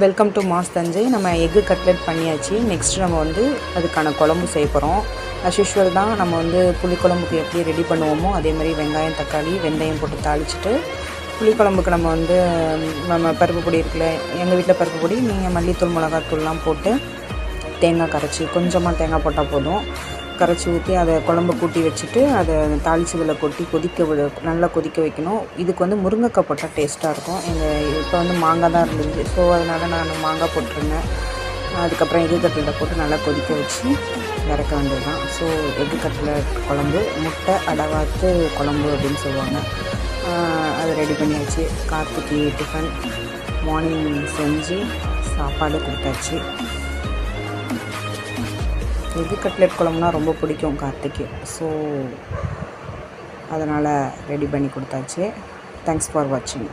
Welcome to mass Thanjai நம்ம egg cutlet பண்ணியாச்சு. Next நம்ம வந்து அதுக்கான குழம்பு செய்ய போகிறோம் as தான் நம்ம வந்து புளிக்குழம்புக்கு எப்படி ரெடி பண்ணுவோமோ அதே மாதிரி வெங்காயம் தக்காளி வெந்தயம் போட்டு தாளிச்சிட்டு புளிக்குழம்புக்கு நம்ம வந்து நம்ம பருப்பு பொடி இருக்குல்ல எங்கள் வீட்டில் பருப்பு பொடி நீங்கள் மல்லித்தூள் மிளகாத்தூள்லாம் போட்டு தேங்காய் கரைச்சி கொஞ்சமாக தேங்காய் போட்டால் போதும். கரைச்சி ஊற்றி அதை குழம்பு கூட்டி வச்சுட்டு அதை தாளிச்சதில் கொட்டி கொதிக்க விட நல்லா கொதிக்க வைக்கணும். இதுக்கு வந்து முருங்கைக்காய் போட்டால் டேஸ்ட்டாக இருக்கும். எங்கள் இப்போ வந்து மாங்காய் தான் இருந்துச்சு. ஸோ அதனால் நான் மாங்காய் போட்டிருந்தேன். அதுக்கப்புறம் எக்கு கட்டில் போட்டு நல்லா கொதிக்க வச்சு இறக்க வேண்டியது தான் ஸோ எக்கு கட்டில் குழம்பு முட்டை அடவாத்து குழம்பு அப்படின்னு சொல்லுவாங்க. அதை ரெடி பண்ணியாச்சு. கார்த்திக்கு டிஃபன் மார்னிங் செஞ்சு சாப்பாடு கொடுத்தாச்சு. எக்கு கட்லெட் குழம்புனா ரொம்ப பிடிக்கும் கார்த்திக்கு. ஸோ அதனால் ரெடி பண்ணி கொடுத்தாச்சு. தேங்க்ஸ் ஃபார் வாட்சிங்